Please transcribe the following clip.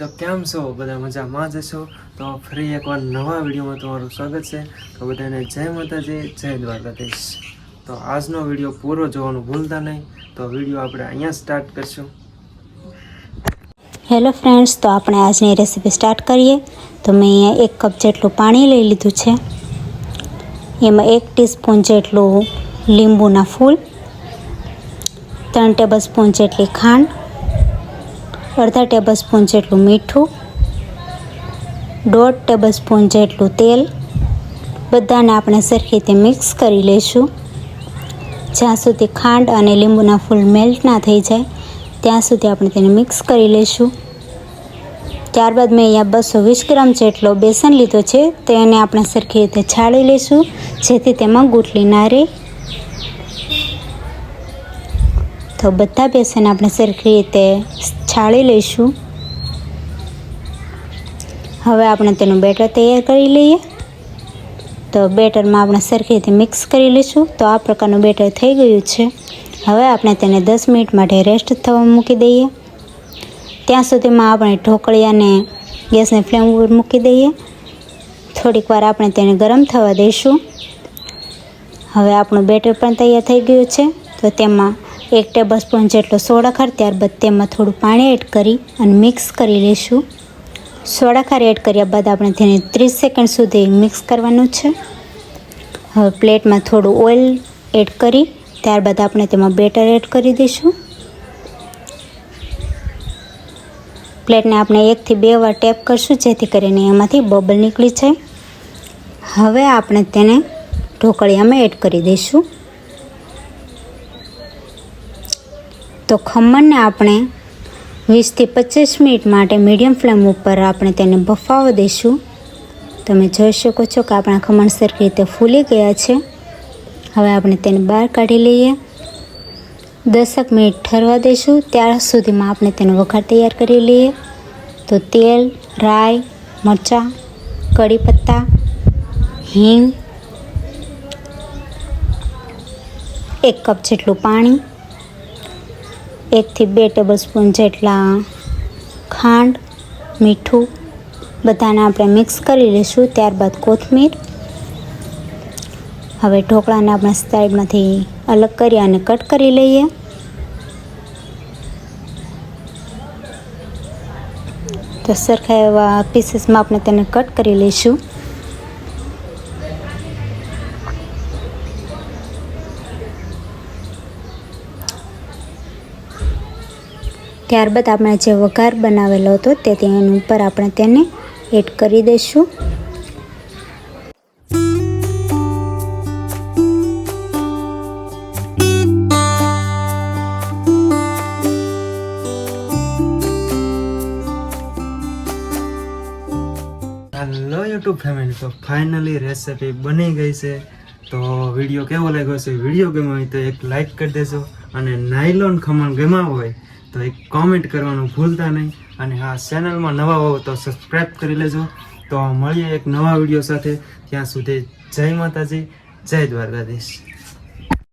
તો કેમ છો? બધા મજામાં જ છો તો ફરી એકવાર નવા વિડીયોમાં તમારું સ્વાગત છે. તો બધાને જય માતાજી, જય દ્વારકાધીશ. તો આજનો વીડિયો પૂરો જોવાનું ભૂલતા નહીં. તો વીડિયો આપણે અહીંયા સ્ટાર્ટ કરશું. હેલો ફ્રેન્ડ્સ તો આપણે આજની રેસીપી સ્ટાર્ટ કરીએ. તો મેં અહીંયા એક કપ જેટલું પાણી લઈ લીધું છે. એમાં એક ટીસ્પૂન જેટલું લીંબુના ફૂલ, ત્રણ ટેબલ સ્પૂન જેટલી ખાંડ અડધા ટેબલ સ્પૂન જેટલું મીઠું, દોઢ ટેબલ સ્પૂન જેટલું તેલ. બધાને આપણે સરખી રીતે મિક્સ કરી લઈશું. જ્યાં સુધી ખાંડ અને લીંબુના ફૂલ મેલ્ટ ના થઈ જાય, ત્યાં સુધી આપણે તેને મિક્સ કરી લઈશું. ત્યારબાદ મેં અહીંયા બસો વીસ ગ્રામ જેટલો બેસન લીધો છે, તેને આપણે સરખી રીતે છાળી લઈશું, જેથી તેમાં ગુટલી ના રહે. તો બધા બેસન આપણે સરખી રીતે છાળી લઈશું. હવે આપણે તેનું બેટર તૈયાર કરી લઈએ. તો બેટરમાં આપણે સરખી રીતે મિક્સ કરી લઈશું. તો આ પ્રકારનું બેટર થઈ ગયું છે. હવે આપણે તેને દસ મિનિટ માટે રેસ્ટ થવા મૂકી દઈએ. ત્યાં સુધીમાં આપણે ઢોકળિયાને ગેસને ફ્લેમ ઉપર મૂકી દઈએ. થોડીક વાર આપણે તેને ગરમ થવા દઈશું. હવે આપણું બેટર પણ તૈયાર થઈ ગયું છે. તો તેમાં એક ટેબલ સ્પૂન જેટલો સોડા ખાર, ત્યારબાદ તેમાં થોડું પાણી એડ કરી અને મિક્સ કરી લઈશું. સોડા ખાર એડ કર્યા બાદ આપણે તેને ત્રીસ સેકન્ડ સુધી મિક્સ કરવાનું છે. હવે પ્લેટમાં થોડું ઓઇલ એડ કરી, ત્યારબાદ આપણે તેમાં બેટર એડ કરી દઈશું. પ્લેટને આપણે એકથી બે વાર ટેપ કરશું, જેથી કરીને એમાંથી બબલ નીકળી જાય. હવે આપણે તેને ઢોકળિયામાં એડ કરી દઈશું. તો ખમણને આપણે વીસથી પચીસ મિનિટ માટે મીડિયમ ફ્લેમ ઉપર આપણે તેને બફાવા દઈશું. તમે જોઈ શકો છો કે આપણા ખમણ સરખી રીતે ફૂલી ગયા છે. હવે આપણે તેને બહાર કાઢી લઈએ. દસક મિનિટ ઠરવા દઈશું. ત્યાર સુધીમાં આપણે તેનો વઘાર તૈયાર કરી લઈએ. તો તેલ, રાઈ, મરચાં કડી પત્તા હિંગ, એક કપ જેટલું પાણી એકથી બે ટેબલ સ્પૂન જેટલા ખાંડ, મીઠું, બધાને આપણે મિક્સ કરી લઈશું. ત્યારબાદ કોથમીર. હવે ઢોકળાને આપણે સાઈડમાંથી અલગ કરી અને કટ કરી લઈએ. તો સરખા એવા પીસીસમાં આપણે તેને કટ કરી લઈશું. ત્યારબાદ આપણે જે વઘાર બનાવેલો હતો તે તેની ઉપર આપણે તેને એડ કરી દઈશું. હેલો યુટ્યુબ ફેમિલી તો ફાઇનલી રેસિપી બની ગઈ છે. તો વીડિયો કેવો લાગ્યો છે? વીડિયો ગમ્યો હોય તો એક લાઈક કરી દેજો અને નાયલોન ખમણ ગમ્યા હોય તો એક કોમેન્ટ કરવાનું ભૂલતા નહીં. અને હા ચેનલમાં નવા હોવ તો સબસ્ક્રાઈબ કરી લેજો. તો મળીએ એક નવા વીડિયો સાથે. ત્યાં સુધી જય માતાજી, જય દ્વારકાધીશ.